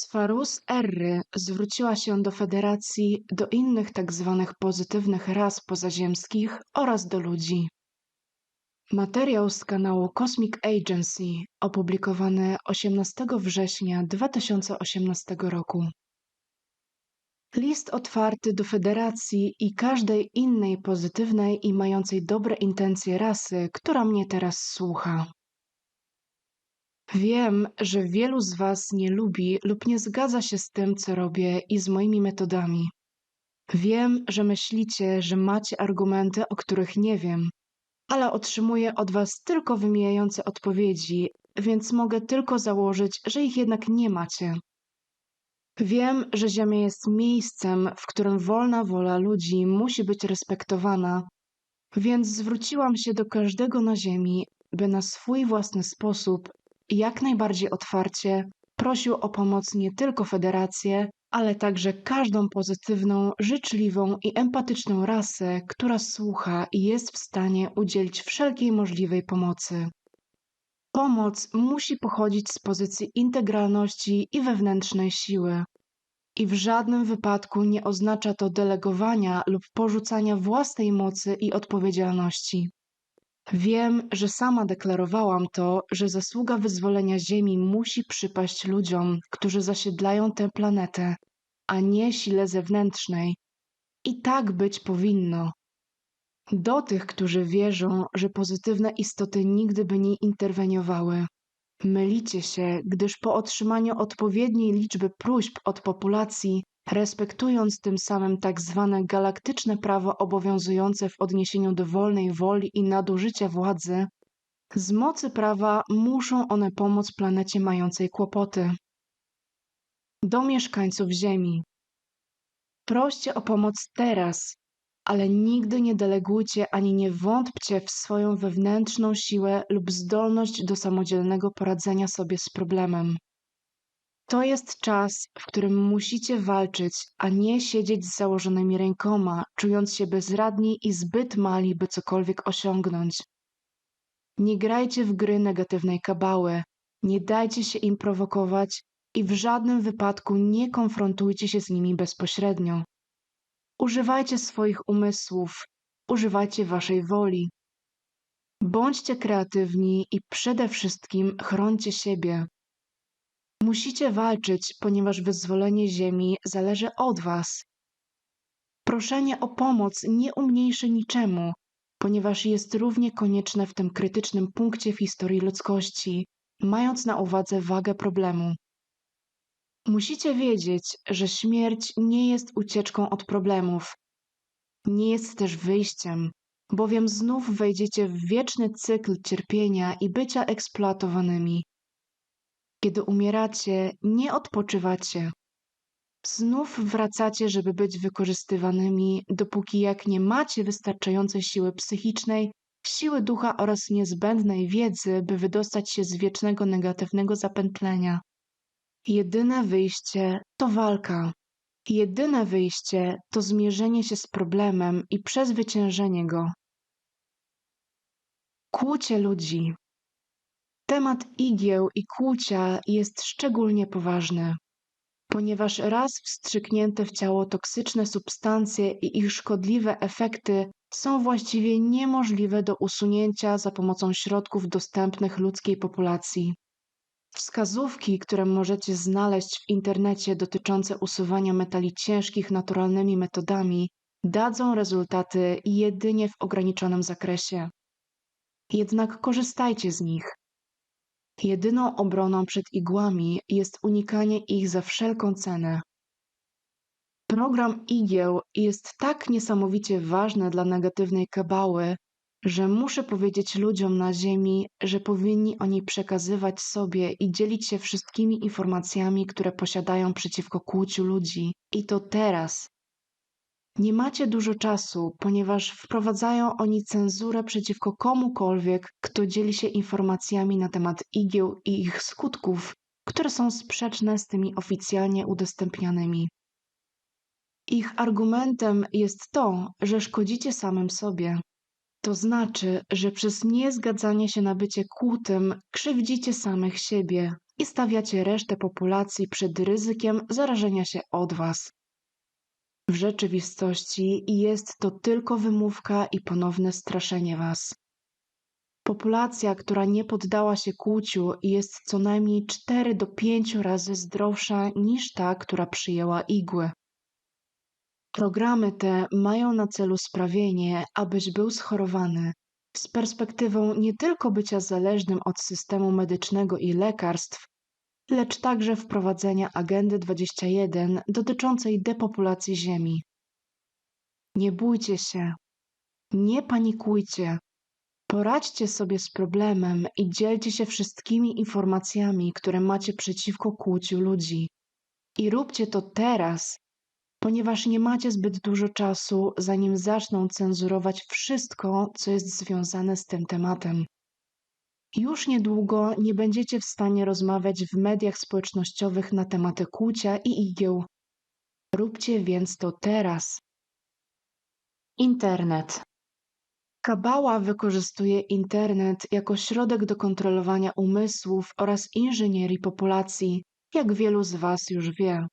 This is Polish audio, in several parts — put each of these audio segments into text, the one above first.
Sfarus Erry zwróciła się do Federacji, do innych tzw. pozytywnych ras pozaziemskich oraz do ludzi. Materiał z kanału Cosmic Agency opublikowany 18 września 2018 roku. List otwarty do Federacji i każdej innej pozytywnej i mającej dobre intencje rasy, która mnie teraz słucha. Wiem, że wielu z Was nie lubi lub nie zgadza się z tym, co robię i z moimi metodami. Wiem, że myślicie, że macie argumenty, o których nie wiem, ale otrzymuję od Was tylko wymijające odpowiedzi, więc mogę tylko założyć, że ich jednak nie macie. Wiem, że Ziemia jest miejscem, w którym wolna wola ludzi musi być respektowana, więc zwróciłam się do każdego na Ziemi, by na swój własny sposób jak najbardziej otwarcie prosił o pomoc nie tylko Federację, ale także każdą pozytywną, życzliwą i empatyczną rasę, która słucha i jest w stanie udzielić wszelkiej możliwej pomocy. Pomoc musi pochodzić z pozycji integralności i wewnętrznej siły. I w żadnym wypadku nie oznacza to delegowania lub porzucania własnej mocy i odpowiedzialności. Wiem, że sama deklarowałam to, że zasługa wyzwolenia Ziemi musi przypaść ludziom, którzy zasiedlają tę planetę, a nie sile zewnętrznej. I tak być powinno. Do tych, którzy wierzą, że pozytywne istoty nigdy by nie interweniowały. Mylicie się, gdyż po otrzymaniu odpowiedniej liczby próśb od populacji, respektując tym samym tak zwane galaktyczne prawo obowiązujące w odniesieniu do wolnej woli i nadużycia władzy, z mocy prawa muszą one pomóc planecie mającej kłopoty. Do mieszkańców Ziemi. Proście o pomoc teraz, ale nigdy nie delegujcie ani nie wątpcie w swoją wewnętrzną siłę lub zdolność do samodzielnego poradzenia sobie z problemem. To jest czas, w którym musicie walczyć, a nie siedzieć z założonymi rękoma, czując się bezradni i zbyt mali, by cokolwiek osiągnąć. Nie grajcie w gry negatywnej kabały, nie dajcie się im prowokować i w żadnym wypadku nie konfrontujcie się z nimi bezpośrednio. Używajcie swoich umysłów, używajcie waszej woli. Bądźcie kreatywni i przede wszystkim chrońcie siebie. Musicie walczyć, ponieważ wyzwolenie Ziemi zależy od Was. Proszenie o pomoc nie umniejszy niczemu, ponieważ jest równie konieczne w tym krytycznym punkcie w historii ludzkości, mając na uwadze wagę problemu. Musicie wiedzieć, że śmierć nie jest ucieczką od problemów. Nie jest też wyjściem, bowiem znów wejdziecie w wieczny cykl cierpienia i bycia eksploatowanymi. Kiedy umieracie, nie odpoczywacie. Znów wracacie, żeby być wykorzystywanymi, dopóki jak nie macie wystarczającej siły psychicznej, siły ducha oraz niezbędnej wiedzy, by wydostać się z wiecznego negatywnego zapętlenia. Jedyne wyjście to walka. Jedyne wyjście to zmierzenie się z problemem i przezwyciężenie go. Kłucie ludzi. Temat igieł i kłucia jest szczególnie poważny, ponieważ raz wstrzyknięte w ciało toksyczne substancje i ich szkodliwe efekty są właściwie niemożliwe do usunięcia za pomocą środków dostępnych ludzkiej populacji. Wskazówki, które możecie znaleźć w internecie dotyczące usuwania metali ciężkich naturalnymi metodami, dadzą rezultaty jedynie w ograniczonym zakresie. Jednak korzystajcie z nich. Jedyną obroną przed igłami jest unikanie ich za wszelką cenę. Program igieł jest tak niesamowicie ważny dla negatywnej kabały, że muszę powiedzieć ludziom na Ziemi, że powinni oni przekazywać sobie i dzielić się wszystkimi informacjami, które posiadają przeciwko kłuciu ludzi. I to teraz. Nie macie dużo czasu, ponieważ wprowadzają oni cenzurę przeciwko komukolwiek, kto dzieli się informacjami na temat igieł i ich skutków, które są sprzeczne z tymi oficjalnie udostępnianymi. Ich argumentem jest to, że szkodzicie samym sobie. To znaczy, że przez niezgadzanie się na bycie kłutym krzywdzicie samych siebie, i stawiacie resztę populacji przed ryzykiem zarażenia się od Was. W rzeczywistości jest to tylko wymówka i ponowne straszenie Was. Populacja, która nie poddała się kłuciu, jest co najmniej 4 do 5 razy zdrowsza niż ta, która przyjęła igły. Programy te mają na celu sprawienie, abyś był schorowany, z perspektywą nie tylko bycia zależnym od systemu medycznego i lekarstw, lecz także wprowadzenia Agendy 21 dotyczącej depopulacji Ziemi. Nie bójcie się, nie panikujcie. Poradźcie sobie z problemem i dzielcie się wszystkimi informacjami, które macie przeciwko kłuciu ludzi. I róbcie to teraz, ponieważ nie macie zbyt dużo czasu, zanim zaczną cenzurować wszystko, co jest związane z tym tematem. Już niedługo nie będziecie w stanie rozmawiać w mediach społecznościowych na tematy kłucia i igieł. Róbcie więc to teraz. Internet. Kabała wykorzystuje internet jako środek do kontrolowania umysłów oraz inżynierii populacji, jak wielu z Was już wie.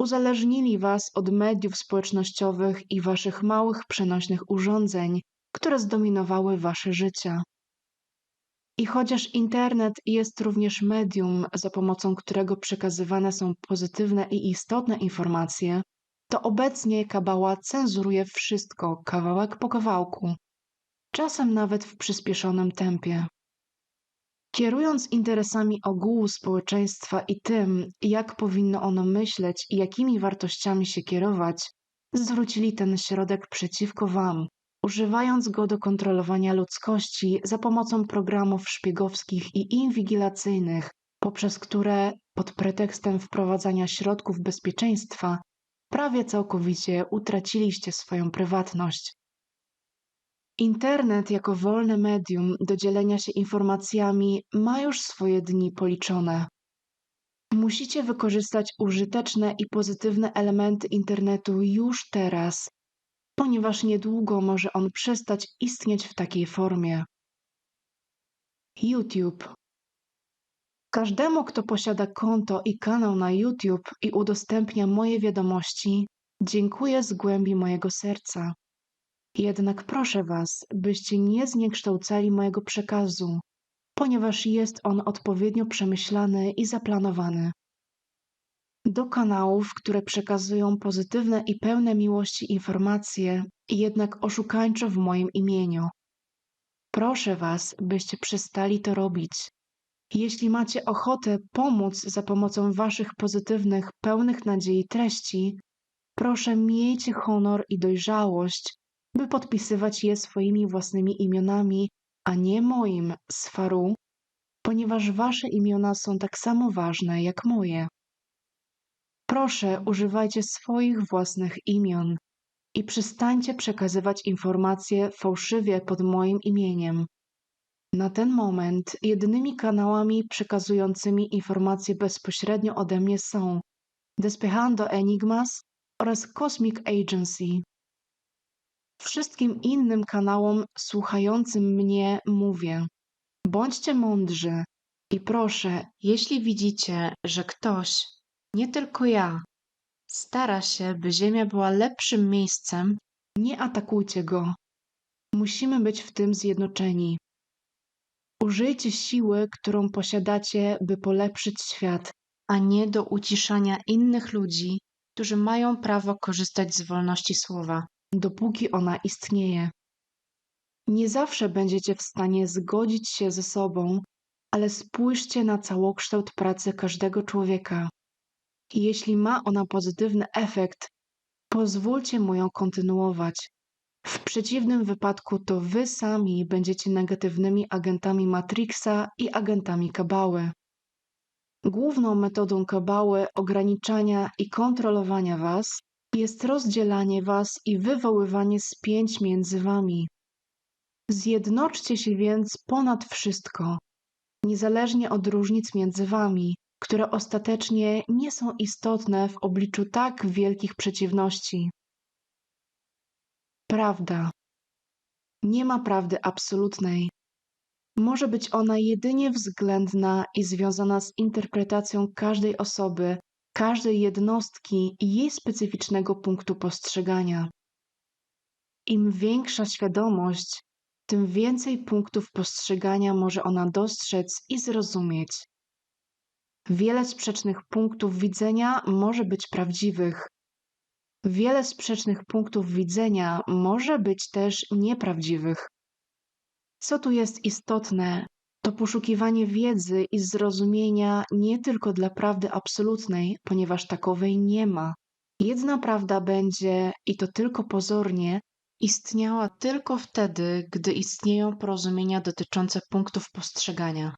Uzależnili Was od mediów społecznościowych i Waszych małych przenośnych urządzeń, które zdominowały Wasze życia. I chociaż internet jest również medium, za pomocą którego przekazywane są pozytywne i istotne informacje, to obecnie kabała cenzuruje wszystko kawałek po kawałku, czasem nawet w przyspieszonym tempie. Kierując interesami ogółu społeczeństwa i tym, jak powinno ono myśleć i jakimi wartościami się kierować, zwrócili ten środek przeciwko Wam, używając go do kontrolowania ludzkości za pomocą programów szpiegowskich i inwigilacyjnych, poprzez które, pod pretekstem wprowadzania środków bezpieczeństwa, prawie całkowicie utraciliście swoją prywatność. Internet jako wolne medium do dzielenia się informacjami ma już swoje dni policzone. Musicie wykorzystać użyteczne i pozytywne elementy internetu już teraz, ponieważ niedługo może on przestać istnieć w takiej formie. YouTube. Każdemu, kto posiada konto i kanał na YouTube i udostępnia moje wiadomości, dziękuję z głębi mojego serca. Jednak proszę Was, byście nie zniekształcali mojego przekazu, ponieważ jest on odpowiednio przemyślany i zaplanowany. Do kanałów, które przekazują pozytywne i pełne miłości informacje, jednak oszukańczo w moim imieniu. Proszę Was, byście przestali to robić. Jeśli macie ochotę pomóc za pomocą Waszych pozytywnych, pełnych nadziei treści, proszę miejcie honor i dojrzałość, by podpisywać je swoimi własnymi imionami, a nie moim z Faru, ponieważ Wasze imiona są tak samo ważne jak moje. Proszę, używajcie swoich własnych imion i przestańcie przekazywać informacje fałszywie pod moim imieniem. Na ten moment jedynymi kanałami przekazującymi informacje bezpośrednio ode mnie są Despejando Enigmas oraz Cosmic Agency. Wszystkim innym kanałom słuchającym mnie mówię: bądźcie mądrzy i proszę, jeśli widzicie, że ktoś, nie tylko ja, stara się, by Ziemia była lepszym miejscem, nie atakujcie go. Musimy być w tym zjednoczeni. Użyjcie siły, którą posiadacie, by polepszyć świat, a nie do uciszania innych ludzi, którzy mają prawo korzystać z wolności słowa, dopóki ona istnieje. Nie zawsze będziecie w stanie zgodzić się ze sobą, ale spójrzcie na całokształt pracy każdego człowieka. I jeśli ma ona pozytywny efekt, pozwólcie mu ją kontynuować. W przeciwnym wypadku to wy sami będziecie negatywnymi agentami Matrixa i agentami kabały. Główną metodą kabały ograniczania i kontrolowania was jest rozdzielanie was i wywoływanie spięć między wami. Zjednoczcie się więc ponad wszystko, niezależnie od różnic między wami, które ostatecznie nie są istotne w obliczu tak wielkich przeciwności. Prawda. Nie ma prawdy absolutnej. Może być ona jedynie względna i związana z interpretacją każdej osoby, każdej jednostki i jej specyficznego punktu postrzegania. Im większa świadomość, tym więcej punktów postrzegania może ona dostrzec i zrozumieć. Wiele sprzecznych punktów widzenia może być prawdziwych. Wiele sprzecznych punktów widzenia może być też nieprawdziwych. Co tu jest istotne, to poszukiwanie wiedzy i zrozumienia nie tylko dla prawdy absolutnej, ponieważ takowej nie ma. Jedna prawda będzie, i to tylko pozornie, istniała tylko wtedy, gdy istnieją porozumienia dotyczące punktów postrzegania.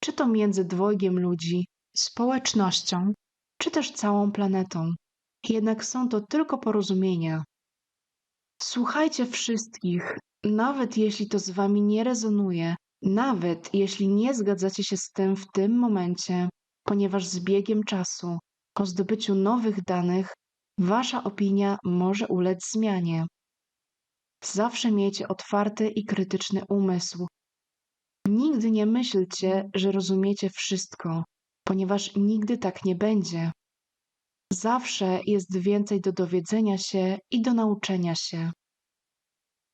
Czy to między dwojgiem ludzi, społecznością, czy też całą planetą. Jednak są to tylko porozumienia. Słuchajcie wszystkich, nawet jeśli to z wami nie rezonuje, nawet jeśli nie zgadzacie się z tym w tym momencie, ponieważ z biegiem czasu, po zdobyciu nowych danych, wasza opinia może ulec zmianie. Zawsze miejcie otwarty i krytyczny umysł. Nigdy nie myślcie, że rozumiecie wszystko, ponieważ nigdy tak nie będzie. Zawsze jest więcej do dowiedzenia się i do nauczenia się.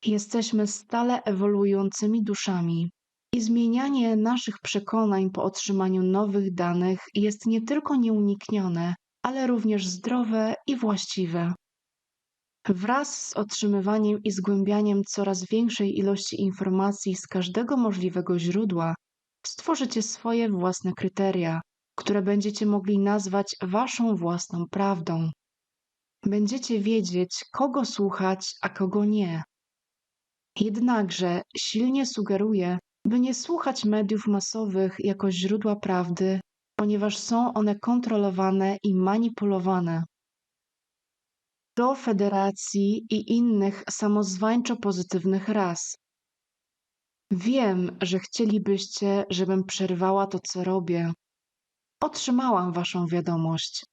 Jesteśmy stale ewoluującymi duszami i zmienianie naszych przekonań po otrzymaniu nowych danych jest nie tylko nieuniknione, ale również zdrowe i właściwe. Wraz z otrzymywaniem i zgłębianiem coraz większej ilości informacji z każdego możliwego źródła, stworzycie swoje własne kryteria, które będziecie mogli nazwać waszą własną prawdą. Będziecie wiedzieć, kogo słuchać, a kogo nie. Jednakże silnie sugeruję, by nie słuchać mediów masowych jako źródła prawdy, ponieważ są one kontrolowane i manipulowane. Do federacji i innych samozwańczo pozytywnych ras. Wiem, że chcielibyście, żebym przerwała to, co robię. Otrzymałam waszą wiadomość.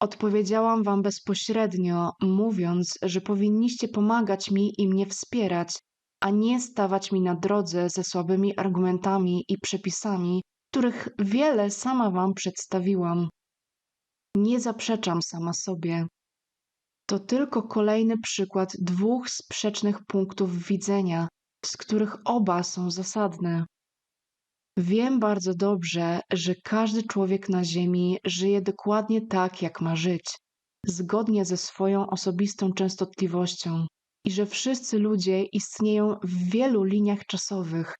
Odpowiedziałam wam bezpośrednio, mówiąc, że powinniście pomagać mi i mnie wspierać, a nie stawać mi na drodze ze słabymi argumentami i przepisami, których wiele sama wam przedstawiłam. Nie zaprzeczam sama sobie. To tylko kolejny przykład dwóch sprzecznych punktów widzenia, z których oba są zasadne. Wiem bardzo dobrze, że każdy człowiek na Ziemi żyje dokładnie tak, jak ma żyć, zgodnie ze swoją osobistą częstotliwością, i że wszyscy ludzie istnieją w wielu liniach czasowych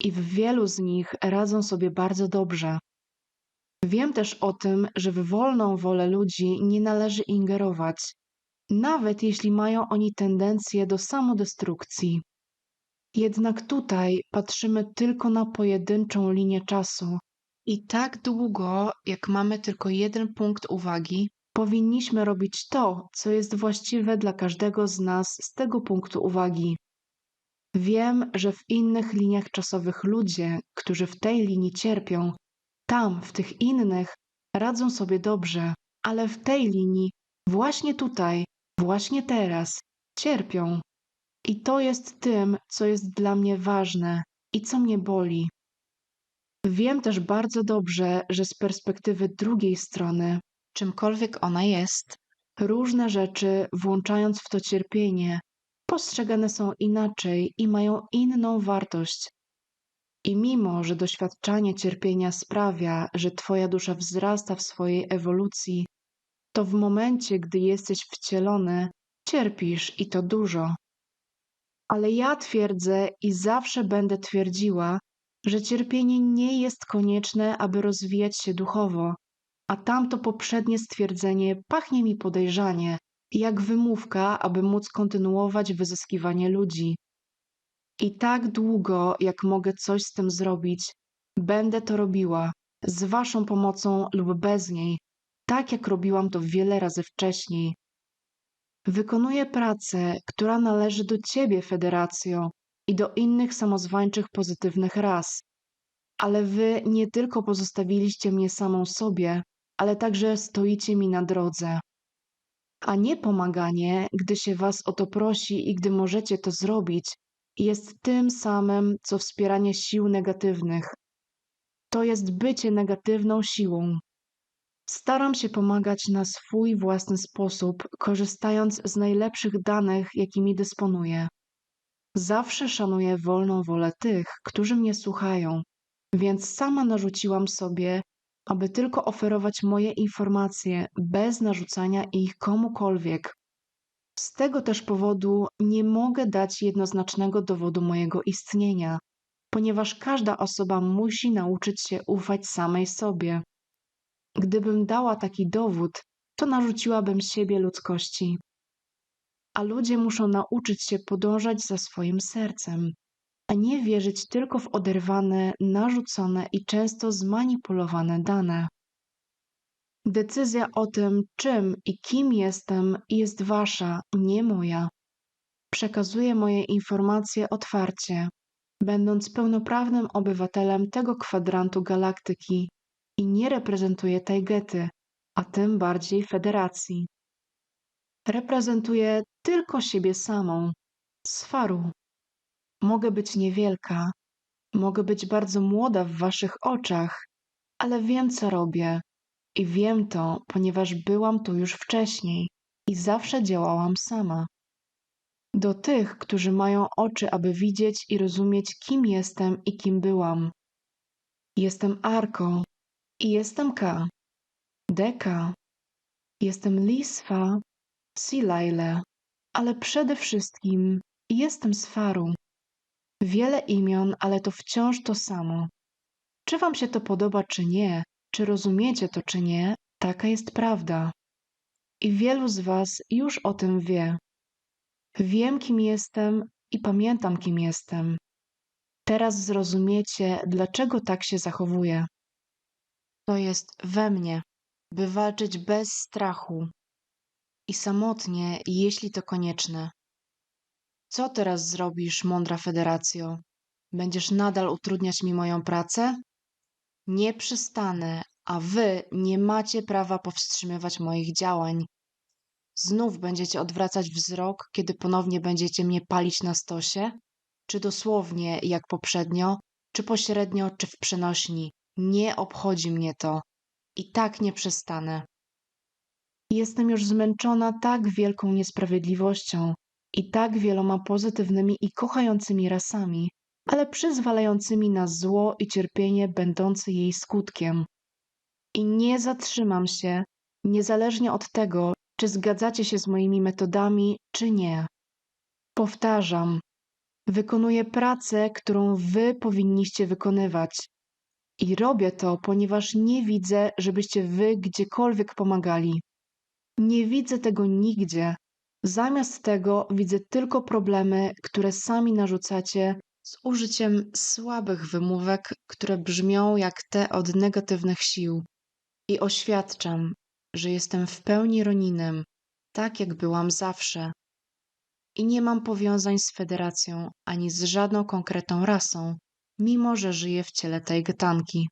i w wielu z nich radzą sobie bardzo dobrze. Wiem też o tym, że w wolną wolę ludzi nie należy ingerować, nawet jeśli mają oni tendencję do samodestrukcji. Jednak tutaj patrzymy tylko na pojedynczą linię czasu i tak długo, jak mamy tylko jeden punkt uwagi, powinniśmy robić to, co jest właściwe dla każdego z nas z tego punktu uwagi. Wiem, że w innych liniach czasowych ludzie, którzy w tej linii cierpią, tam, w tych innych, radzą sobie dobrze, ale w tej linii, właśnie tutaj, właśnie teraz, cierpią. I to jest tym, co jest dla mnie ważne i co mnie boli. Wiem też bardzo dobrze, że z perspektywy drugiej strony, czymkolwiek ona jest, różne rzeczy, włączając w to cierpienie, postrzegane są inaczej i mają inną wartość. I mimo, że doświadczanie cierpienia sprawia, że Twoja dusza wzrasta w swojej ewolucji, to w momencie, gdy jesteś wcielony, cierpisz i to dużo. Ale ja twierdzę i zawsze będę twierdziła, że cierpienie nie jest konieczne, aby rozwijać się duchowo, a tamto poprzednie stwierdzenie pachnie mi podejrzanie, jak wymówka, aby móc kontynuować wyzyskiwanie ludzi. I tak długo, jak mogę coś z tym zrobić, będę to robiła, z Waszą pomocą lub bez niej, tak jak robiłam to wiele razy wcześniej. Wykonuję pracę, która należy do Ciebie, Federacjo, i do innych samozwańczych pozytywnych ras. Ale Wy nie tylko pozostawiliście mnie samą sobie, ale także stoicie mi na drodze. A nie pomaganie, gdy się Was o to prosi i gdy możecie to zrobić, jest tym samym, co wspieranie sił negatywnych. To jest bycie negatywną siłą. Staram się pomagać na swój własny sposób, korzystając z najlepszych danych, jakimi dysponuję. Zawsze szanuję wolną wolę tych, którzy mnie słuchają, więc sama narzuciłam sobie, aby tylko oferować moje informacje bez narzucania ich komukolwiek. Z tego też powodu nie mogę dać jednoznacznego dowodu mojego istnienia, ponieważ każda osoba musi nauczyć się ufać samej sobie. Gdybym dała taki dowód, to narzuciłabym siebie ludzkości. A ludzie muszą nauczyć się podążać za swoim sercem, a nie wierzyć tylko w oderwane, narzucone i często zmanipulowane dane. Decyzja o tym, czym i kim jestem, jest wasza, nie moja. Przekazuję moje informacje otwarcie, będąc pełnoprawnym obywatelem tego kwadrantu galaktyki i nie reprezentuję Tajgety, a tym bardziej Federacji. Reprezentuję tylko siebie samą, Sfaru. Mogę być niewielka, mogę być bardzo młoda w waszych oczach, ale wiem, co robię. I wiem to, ponieważ byłam tu już wcześniej i zawsze działałam sama. Do tych, którzy mają oczy, aby widzieć i rozumieć, kim jestem i kim byłam. Jestem Arko i jestem K. Deka. Jestem Lisfa, Silaile, ale przede wszystkim jestem Sfaru. Wiele imion, ale to wciąż to samo. Czy wam się to podoba, czy nie, czy rozumiecie to, czy nie, taka jest prawda. I wielu z was już o tym wie. Wiem, kim jestem i pamiętam, kim jestem. Teraz zrozumiecie, dlaczego tak się zachowuję. To jest we mnie, by walczyć bez strachu i samotnie, jeśli to konieczne. Co teraz zrobisz, mądra federacjo? Będziesz nadal utrudniać mi moją pracę? Nie przestanę, a wy nie macie prawa powstrzymywać moich działań. Znów będziecie odwracać wzrok, kiedy ponownie będziecie mnie palić na stosie? Czy dosłownie, jak poprzednio, czy pośrednio, czy w przenośni? Nie obchodzi mnie to. I tak nie przestanę. Jestem już zmęczona tak wielką niesprawiedliwością i tak wieloma pozytywnymi i kochającymi rasami, ale przyzwalającymi na zło i cierpienie będące jej skutkiem. I nie zatrzymam się, niezależnie od tego, czy zgadzacie się z moimi metodami, czy nie. Powtarzam, wykonuję pracę, którą wy powinniście wykonywać. I robię to, ponieważ nie widzę, żebyście wy gdziekolwiek pomagali. Nie widzę tego nigdzie. Zamiast tego widzę tylko problemy, które sami narzucacie z użyciem słabych wymówek, które brzmią jak te od negatywnych sił. I oświadczam, że jestem w pełni Roninem, tak jak byłam zawsze. I nie mam powiązań z Federacją ani z żadną konkretną rasą, mimo że żyję w ciele tej getanki.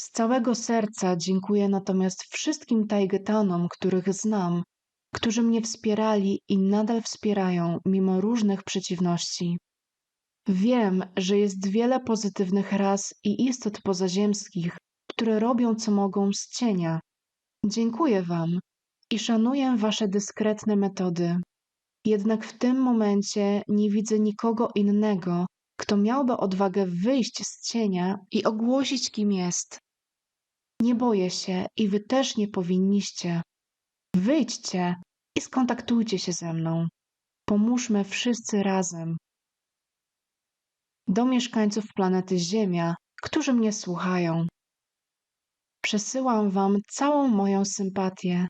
Z całego serca dziękuję natomiast wszystkim Taigetanom, których znam, którzy mnie wspierali i nadal wspierają mimo różnych przeciwności. Wiem, że jest wiele pozytywnych ras i istot pozaziemskich, które robią co mogą z cienia. Dziękuję Wam i szanuję Wasze dyskretne metody. Jednak w tym momencie nie widzę nikogo innego, kto miałby odwagę wyjść z cienia i ogłosić, kim jest. Nie boję się i Wy też nie powinniście. Wyjdźcie i skontaktujcie się ze mną. Pomóżmy wszyscy razem. Do mieszkańców planety Ziemia, którzy mnie słuchają. Przesyłam Wam całą moją sympatię,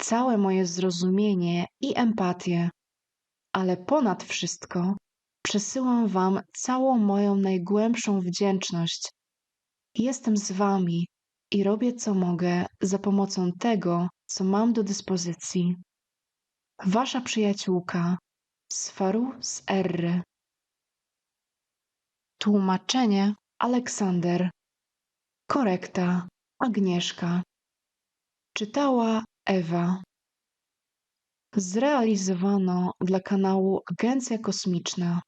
całe moje zrozumienie i empatię, ale ponad wszystko przesyłam Wam całą moją najgłębszą wdzięczność. Jestem z Wami i robię co mogę za pomocą tego, co mam do dyspozycji. Wasza przyjaciółka Sfaru z Erry. Tłumaczenie Aleksander. Korekta Agnieszka. Czytała Ewa. Zrealizowano dla kanału Agencja Kosmiczna.